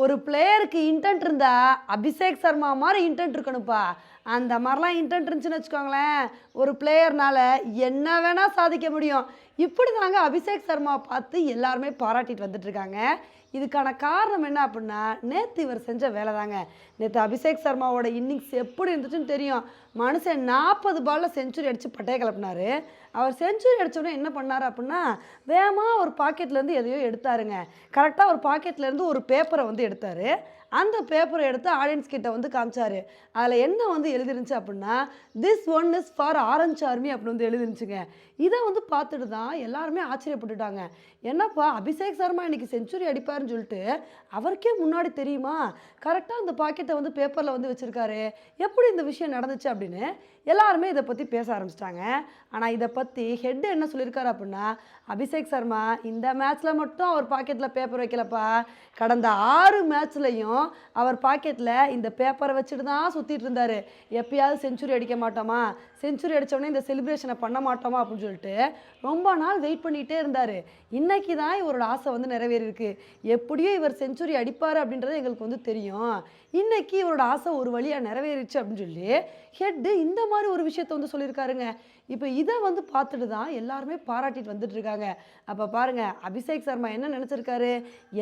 ஒரு பிளேயருக்கு இன்டென்ட் இருந்தா அபிஷேக் சர்மா மாதிரி இன்டென்ட் இருக்கணும்ப்பா. அந்த மாதிரிலாம் இன்டென்ட் இருந்துச்சுன்னு வச்சுக்கோங்களேன் ஒரு பிளேயர்னால என்ன வேணால் சாதிக்க முடியும். இப்படி தாங்க அபிஷேக் சர்மா பார்த்து எல்லாருமே பாராட்டிட்டு வந்துட்டு இருக்காங்க இதுக்கான காரணம் என்ன அப்படின்னா நேற்று இவர் செஞ்ச வேலை தாங்க நேற்று அபிஷேக் சர்மாவோட இன்னிங்ஸ் எப்படி இருந்துச்சுன்னு தெரியும். மனுஷன் நாற்பது பாலில் செஞ்சுரி அடித்து பட்டையை கிளப்பினாரு அவர் செஞ்சுரி அடித்தோடனே என்ன பண்ணார் அப்படின்னா வேகமாக ஒரு பாக்கெட்லேருந்து எதையோ எடுத்தாருங்க. கரெக்டாக ஒரு பாக்கெட்லேருந்து ஒரு பேப்பரை வந்து எடுத்தார். அந்த பேப்பரை எடுத்து ஆடியன்ஸ் கிட்ட வந்து காமிச்சார். அதில் என்ன வந்து எழுதிருந்துச்சு அப்படின்னா this one is for orange army அப்படின்னு வந்து எழுதிருந்துச்சுங்க. இதை வந்து பார்த்துட்டு தான் எல்லாருமே ஆச்சரியப்பட்டுட்டாங்க. என்னப்பா அபிஷேக் சர்மா இன்னைக்கு செஞ்சுரி அடிப்பாருன்னு சொல்லிட்டு அவருக்கே முன்னாடி தெரியுமா? கரெக்டாக அந்த பாக்கெட்டை வந்து பேப்பரில் வந்து வச்சுருக்காரு. எப்படி இந்த விஷயம் நடந்துச்சு அப்படின்னு? எல்லாருமே இதை பற்றி பேச ஆரம்பிச்சிட்டாங்க. ஆனால் இதை பற்றி ஹெட் என்ன சொல்லியிருக்காரு அப்படின்னா அபிஷேக் சர்மா இந்த மேட்ச்சில் மட்டும் அவர் பாக்கெட்டில் பேப்பர் வைக்கலப்பா. கடந்த ஆறு மேட்ச்லையும் அவர் பாக்கெட்டில் இந்த பேப்பரை வச்சுட்டு தான் சுற்றிட்டு இருந்தார். எப்பயாவது செஞ்சுரி அடிக்க மாட்டோமா? செஞ்சுரி அடித்தோடனே இந்த செலிப்ரேஷனை பண்ண மாட்டோமா? அப்படின்னு சொல்லிட்டு ரொம்ப நாள் வெயிட் பண்ணிகிட்டே இருந்தார். இன்னைக்கு தான் இவரோட ஆசை வந்து நிறைவேறியிருக்கு. எப்படியோ இவர் செஞ்சுரி அடிப்பார் அப்படின்றது எங்களுக்கு வந்து தெரியும். இன்னைக்கு இவரோட ஆசை ஒரு வழியாக நிறைவேறிச்சு அப்படின்னு சொல்லி ஹெட்டு இந்த மாதிரி ஒரு விஷயத்த வந்து சொல்லியிருக்காருங்க. இப்போ இதை வந்து பார்த்துட்டு தான் எல்லாருமே பாராட்டிட்டு வந்துட்டு இருக்காங்க. அப்போ பாருங்கள் அபிஷேக் சர்மா என்ன நினச்சிருக்காரு?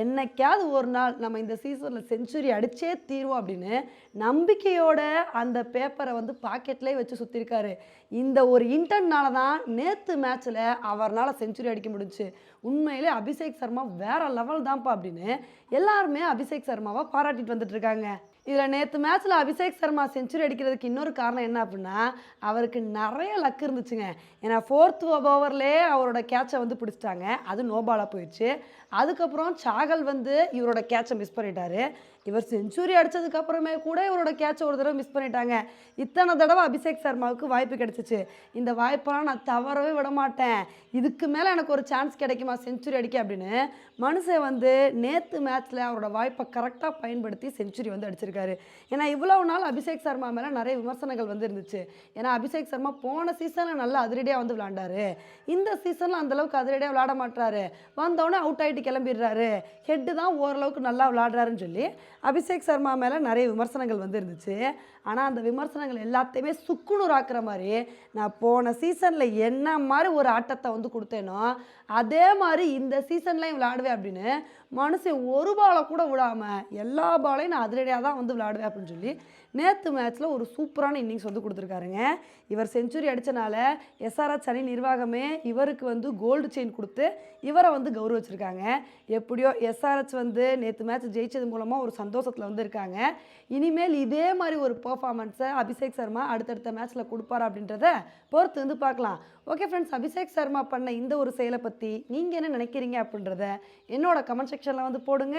என்னைக்காவது ஒரு நாள் நம்ம இந்த சீசனில் செஞ்சு செஞ்சுரி அடித்தே தீர்வோம் அப்படின்னு நம்பிக்கையோட அந்த பேப்பரை வந்து பாக்கெட்லேயே வச்சு சுற்றிருக்காரு இந்த ஒரு இன்டர்னால தான் நேற்று மேட்ச்சில் அவரால் செஞ்சுரி அடிக்க முடிஞ்சுச்சு உண்மையிலே அபிஷேக் சர்மா வேற லெவல் தான்ப்பா அப்படின்னு எல்லாருமே அபிஷேக் சர்மாவை பாராட்டிட்டு வந்துட்டு இருக்காங்க. இதில் நேற்று மேட்ச்சில் அபிஷேக் சர்மா செஞ்சுரி அடிக்கிறதுக்கு இன்னொரு காரணம் என்ன அப்படின்னா அவருக்கு நிறைய லக் இருந்துச்சுங்க. ஏன்னா ஃபோர்த் ஓவர்லேயே அவரோட கேட்சை வந்து பிடிச்சிட்டாங்க. அது நோபாலாக போயிடுச்சு. அதுக்கப்புறம் சாகல் வந்து இவரோட கேட்சை மிஸ் பண்ணிட்டாரு. இவர் செஞ்சுரி அடித்ததுக்கப்புறமே கூட இவரோட கேட்சை ஒரு தடவை மிஸ் பண்ணிட்டாங்க. இத்தனை தடவை அபிஷேக் சர்மாவுக்கு வாய்ப்பு கிடைச்சிச்சு. இந்த வாய்ப்பெல்லாம் நான் தவறவே விட மாட்டேன். இதுக்கு மேலே எனக்கு ஒரு சான்ஸ் கிடைக்குமா? செஞ்சுரி அடிக்க அப்படின்னு மனுஷன் வந்து நேற்று மேட்ச்சில் அவரோட வாய்ப்பை கரெக்டாக பயன்படுத்தி செஞ்சுரி வந்து அடிச்சிருக்காரு. ஏன்னா இவ்வளவு நாள் அபிஷேக் சர்மா மேலே நிறைய விமர்சனங்கள் வந்து இருந்துச்சு ஏன்னா அபிஷேக் சர்மா போன சீசனில் நல்லா அதிரடியாக வந்து விளாண்டாரு இந்த சீசனில் அந்தளவுக்கு அதிரடியாக விளாட மாட்டாரு வந்தோடனே அவுட் ஆகிட்டு கிளம்பிடுறாரு. ஹெட்டு தான் ஓரளவுக்கு நல்லா விளாடுறாருன்னு சொல்லி அபிஷேக் சர்மா மேலே நிறைய விமர்சனங்கள் வந்து இருந்துச்சு ஆனால் அந்த விமர்சனங்கள் எல்லாத்தையுமே சுக்குநூறாக்குற மாதிரி நான் போன சீசனில் என்ன மாதிரி ஒரு ஆட்டத்தை வந்து கொடுத்தேனோ அதே மாதிரி இந்த சீசன்லையும் விளாடுவேன் அப்படின்னு மனுஷன் ஒரு பாலை கூட விடாமல் எல்லா பாலையும் நான் அதிரடியாக தான் வந்து விளாடுவேன் அப்படின்னு சொல்லி நேற்று மேட்ச்சில் ஒரு சூப்பரான இன்னிங்ஸ் வந்து கொடுத்துருக்காருங்க. இவர் செஞ்சுரி அடித்தனால எஸ்ஆர்எச் அணி நிர்வாகமே இவருக்கு வந்து கோல்டு செயின் கொடுத்து இவரை வந்து கௌரவிச்சிருக்காங்க. எப்படியோ எஸ்ஆர்எச் வந்து நேற்று மேட்ச் ஜெயிச்சது மூலமாக ஒரு சந்தோஷத்தில் வந்து இருக்காங்க. இனிமேல் இதே மாதிரி ஒரு பர்ஃபார்மன்ஸை அபிஷேக் சர்மா அடுத்தடுத்த மேட்ச்சில் கொடுப்பார் அப்படின்றத பொறுத்து வந்து பார்க்கலாம். ஓகே ஃப்ரெண்ட்ஸ் அபிஷேக் சர்மா பண்ண இந்த ஒரு செயலை பற்றி நீங்கள் என்ன நினைக்கிறீங்க அப்படின்றத என்னோட கமெண்ட் செக்ஷனில் வந்து போடுங்க.